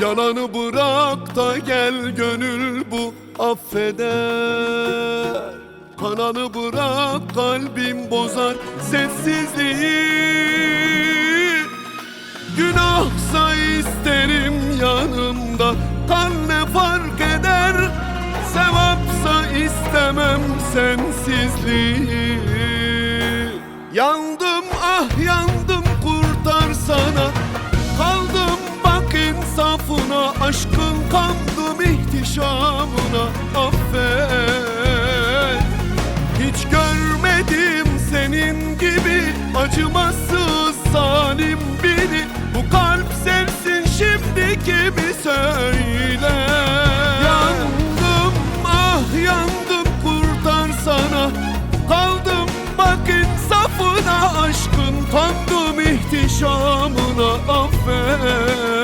Yalanı bırak da gel gönül bu affeder Kananı bırak kalbim bozar sessizliği. Günahsa isterim yanımda Kan ne fark eder? Sevapsa istemem sensizliği. Yandım ah yandım Aşkın kandım ihtişamına Affet. Hiç görmedim senin gibi Acımasız zalim biri. Bu kalp sensin şimdi kimi söyle. Yandım ah yandım kurtarsana Kaldım bak insafına Aşkın kandım ihtişamına Affet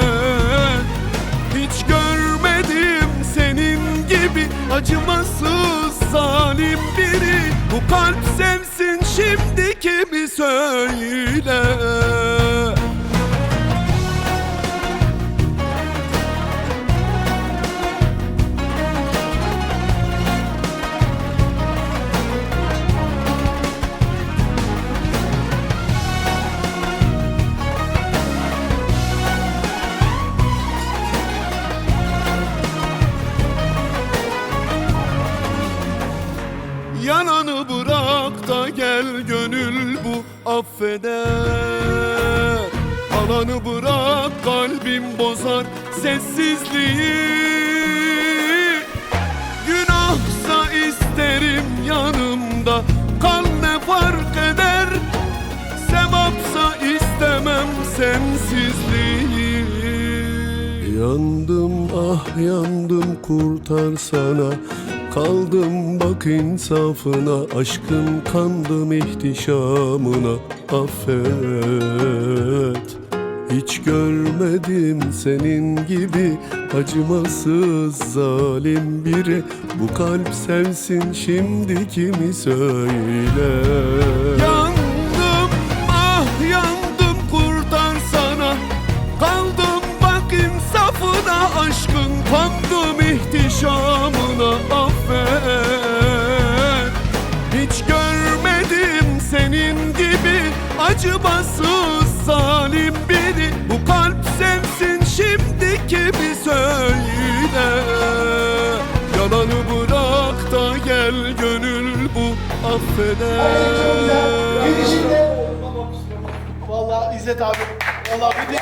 acımasız zalim biri. Bu kalp sensin şimdi kimi söyle da gel gönül bu affeder Alanı bırak kalbim bozar sessizliği. Günahsa isterim yanımda Kal ne fark eder? Sevapsa istemem sensizliği. Yandım ah yandım kurtarsana Kaldım bak insafına Aşkın kandım ihtişamına. Affet Hiç görmedim senin gibi Acımasız zalim biri. Bu kalp sensin şimdi kimi söyle? Yandım ah yandım kurtarsana Kaldım bak insafına aşkın kandım ihtişamına acımasız zalim biri. Bu kalp sensin şimdi kimi söyle. Yalanı bırak da gel gönül bu affeder Girişinde Vallahi İzzet abi. Vallahi bir de...